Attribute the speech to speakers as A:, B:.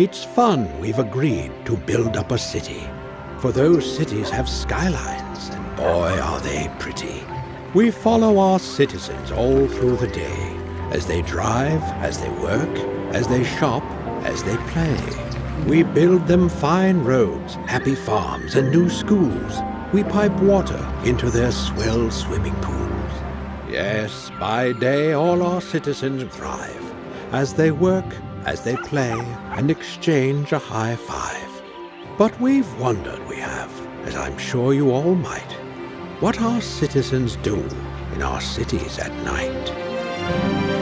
A: It's fun we've agreed to build up a city. For those cities have skylines, and boy, are they pretty. We follow our citizens all through the day as they drive, as they work, as they shop, as they play. We build them fine roads, happy farms, and new schools. We pipe water into their swell swimming pools. Yes, by day all our citizens thrive as they work, as they play, and exchange a high five. But we've wondered, we have, as I'm sure you all might, what our citizens do in our cities at night.